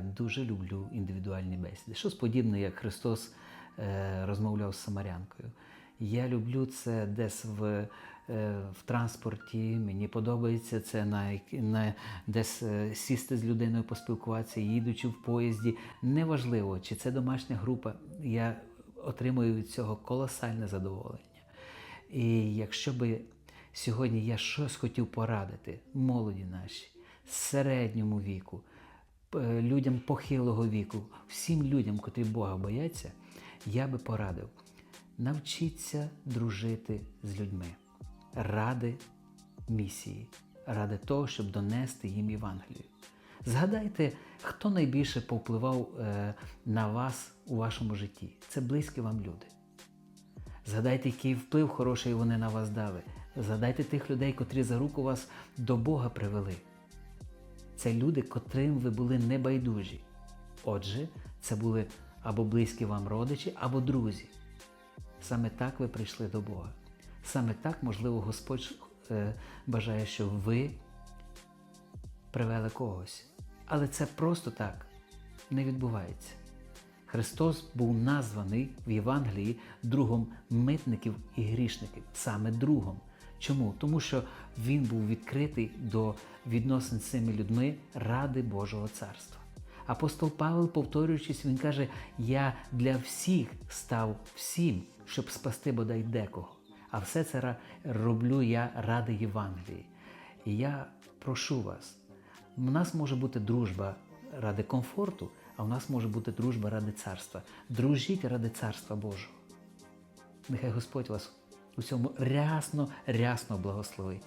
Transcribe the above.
Дуже люблю індивідуальні бесіди. Щось подібне, як Христос е, розмовляв з Самарянкою. Я люблю це десь в, е, в транспорті. Мені подобається це на, на десь е, сісти з людиною, поспілкуватися, їдучи в поїзді. Неважливо, чи це домашня група. Я отримую від цього колосальне задоволення. І якщо би сьогодні я щось хотів порадити молоді нашій, середньому віку, людям похилого віку, всім людям, котрі Бога бояться, я би порадив навчіться дружити з людьми ради місії, ради того, щоб донести їм Євангелію. Згадайте, хто найбільше повпливав е, на вас у вашому житті. Це близькі вам люди. Згадайте, який вплив хороший вони на вас дали. Згадайте тих людей, котрі за руку вас до Бога привели. Це люди, котрим ви були небайдужі. Отже, це були або близькі вам родичі, або друзі. Саме так ви прийшли до Бога. Саме так, можливо, Господь е, бажає, щоб ви привели когось. Але це просто так не відбувається. Христос був названий в Євангелії другом митників і грішників, саме другом. Чому? Тому що він був відкритий до відносин з цими людьми ради Божого царства. Апостол Павел, повторюючись, він каже: Я для всіх став всім, щоб спасти бодай декого. А все це роблю я ради Євангелії. І я прошу вас, у нас може бути дружба ради комфорту, а у нас може бути дружба ради царства. Дружіть ради царства Божого. Нехай Господь вас у цьому рясно, рясно благословить.